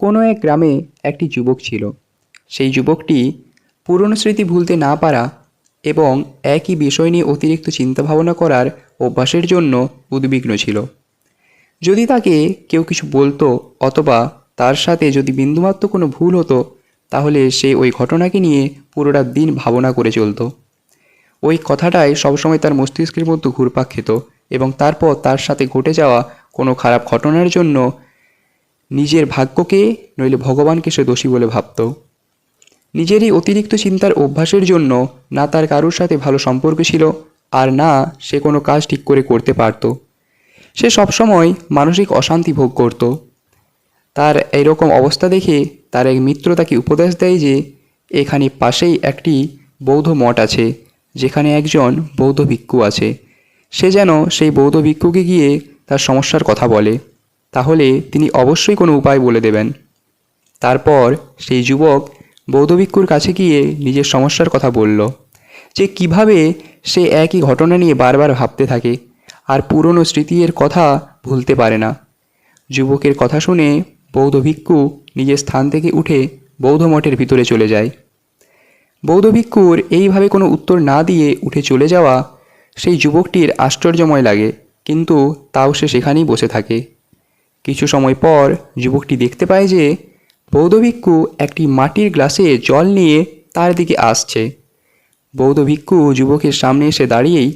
কোনো এক গ্রামে একটি যুবক ছিল। সেই যুবকটি পুরনো স্মৃতি ভুলতে না পারা এবং একই বিষয় নিয়ে অতিরিক্ত চিন্তাভাবনা করার অভ্যাসের জন্য উদ্বিগ্ন ছিল। যদি তাকে কেউ কিছু বলতো অথবা তার সাথে যদি বিন্দুমাত্র কোনো ভুল হতো, তাহলে সে ওই ঘটনাকে নিয়ে পুরোটা দিন ভাবনা করে চলতো। ওই কথাটাই সবসময় তার মস্তিষ্কের মধ্যে ঘুরপাক খেত এবং তারপর তার সাথে ঘটে যাওয়া কোনো খারাপ ঘটনার জন্য নিজের ভাগ্যকে, নইলে ভগবানকে সে দোষী বলে ভাবত। নিজের এই অতিরিক্ত চিন্তার অভ্যাসের জন্য না তার কারোর সাথে ভালো সম্পর্ক ছিল, আর না সে কোনো কাজ ঠিক করে করতে পারত। সে সবসময় মানসিক অশান্তি ভোগ করত। তার এইরকম অবস্থা দেখে তার এক মিত্র তাকে উপদেশ দেয় যে, এখানে পাশেই একটি বৌদ্ধ মঠ আছে, যেখানে একজন বৌদ্ধ ভিক্ষু আছে। সে যেন সেই বৌদ্ধ ভিক্ষুকে গিয়ে তার সমস্যার কথা বলে। তাহলে তিনি অবশ্যই কোনো উপায় বলে দেবেন। তারপর সেই যুবক বৌদ্ধ ভিক্ষুর কাছে গিয়ে নিজের সমস্যার কথা বলল যে কীভাবে সে একই ঘটনা নিয়ে বারবার ভাবতে থাকে আর পুরনো স্মৃতির কথা ভুলতে পারে না। যুবকের কথা শুনে বৌদ্ধ ভিক্ষু নিজের স্থান থেকে উঠে বৌদ্ধ মঠের ভিতরে চলে যায়। বৌদ্ধ ভিক্ষুর এইভাবে কোনো উত্তর না দিয়ে উঠে চলে যাওয়া সেই যুবকটির আশ্চর্যময় লাগে, কিন্তু তাও সে সেখানেই বসে থাকে। কিছু সময় পর যুবকটি দেখতে পায় যে বৌদ্ধ ভিক্ষু একটি মাটির গ্লাসে জল নিয়ে তার দিকে আসছে। বৌদ্ধ ভিক্ষু যুবকের সামনে এসে দাঁড়িয়েই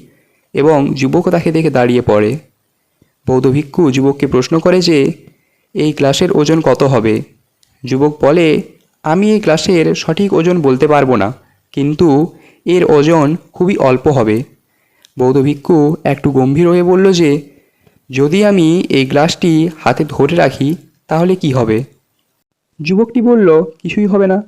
এবং যুবক তাকে দেখে দাঁড়িয়ে পড়ে। বৌদ্ধ ভিক্ষু যুবককে প্রশ্ন করে যে, এই গ্লাসের ওজন কত হবে? যুবক বলে, আমি এই গ্লাসের সঠিক ওজন বলতে পারব না, কিন্তু এর ওজন খুবই অল্প হবে। বৌদ্ধ ভিক্ষু একটু গম্ভীর হয়ে বলল যে যদি আমি এই গ্লাসটি হাতে ধরে রাখি, তাহলে কি হবে? যুবকটি বলল, কিছুই হবে না।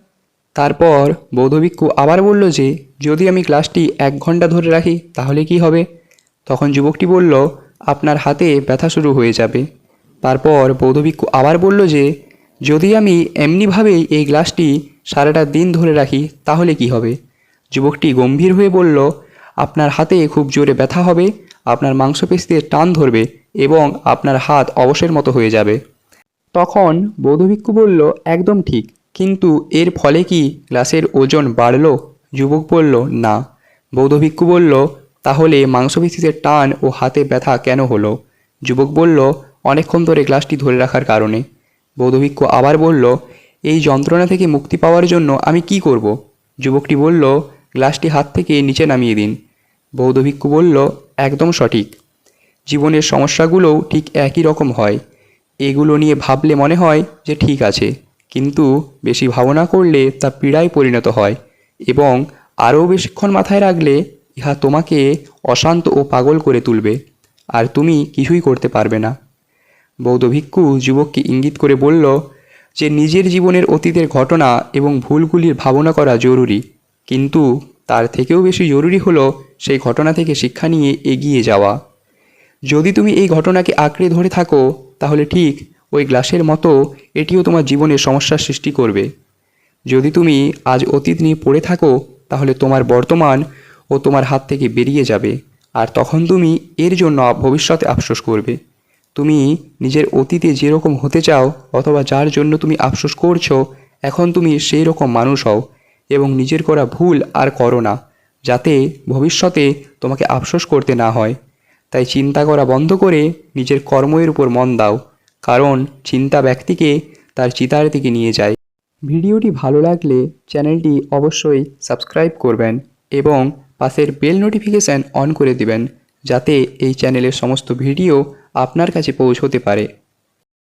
তারপর বৌদ্ধভিক্ষু আবার বলল যে, যদি আমি গ্লাসটি এক ঘণ্টা ধরে রাখি, তাহলে কি হবে? তখন যুবকটি বলল, আপনার হাতে ব্যথা শুরু হয়ে যাবে। তারপর বৌদ্ধভিক্ষু আবার বলল যে, যদি আমি এমনিভাবেই এই গ্লাসটি সারাটা দিন ধরে রাখি, তাহলে কি হবে? যুবকটি গম্ভীর হয়ে বলল, আপনার হাতে খুব জোরে ব্যথা হবে, আপনার মাংসপেশিতে টান ধরবে। এবং আপনার হাত অবসের মতো হয়ে যাবে। তখন বৌদ্ধভিক্ষু বলল, একদম ঠিক। কিন্তু এর ফলে কি গ্লাসের ওজন বাড়লো? যুবক বলল, না। বৌদ্ধভিক্ষু বলল, তাহলে মাংসপেশিতে টান ও হাতে ব্যথা কেন হলো? যুবক বলল, অনেকক্ষণ ধরে গ্লাসটি ধরে রাখার কারণে। বৌদ্ধভিক্ষু আবার বলল, এই যন্ত্রণা থেকে মুক্তি পাওয়ার জন্য আমি কি করব? যুবকটি বলল, গ্লাসটি হাত থেকে নিচে নামিয়ে দিন। বৌদ্ধভিক্ষু বলল, একদম সঠিক। জীবনের সমস্যাগুলোও ঠিক একই রকম হয়। এগুলো নিয়ে ভাবলে মনে হয় যে ঠিক আছে, কিন্তু বেশি ভাবনা করলে তা পীড়ায় পরিণত হয় এবং আরও বেশিক্ষণ মাথায় রাখলে ইহা তোমাকে অশান্ত ও পাগল করে তুলবে, আর তুমি কিছুই করতে পারবে না। বৌদ্ধ ভিক্ষু যুবককে ইঙ্গিত করে বলল যে নিজের জীবনের অতীতের ঘটনা এবং ভুলগুলির ভাবনা করা জরুরি, কিন্তু তার থেকেও বেশি জরুরি হলো সেই ঘটনা থেকে শিক্ষা নিয়ে এগিয়ে যাওয়া। যদি তুমি এই ঘটনাকে আঁকড়ে ধরে থাকো, তাহলে ঠিক ওই গ্লাসের মতো এটিও তোমার জীবনে সমস্যার সৃষ্টি করবে। যদি তুমি আজ অতীত নিয়ে পড়ে থাকো, তাহলে তোমার বর্তমান ও তোমার হাত থেকে বেরিয়ে যাবে, আর তখন তুমি এর জন্য ভবিষ্যতে আফসোস করবে। তুমি নিজের অতীতে যেরকম হতে চাও, অথবা যার জন্য তুমি আফসোস করছ, এখন তুমি সেই রকম মানুষ হও, এবং নিজের করা ভুল আর করো না, যাতে ভবিষ্যতে তোমাকে আফসোস করতে না হয়। তাই চিন্তা করা বন্ধ করে নিজের কর্মের উপর মন দাও, কারণ চিন্তা ব্যক্তিকে তার চিতার দিকে নিয়ে যায়। ভিডিওটি ভালো লাগলে চ্যানেলটি অবশ্যই সাবস্ক্রাইব করবেন এবং পাশের বেল নোটিফিকেশান অন করে দিবেন, যাতে এই চ্যানেলের সমস্ত ভিডিও আপনার কাছে পৌঁছতে পারে।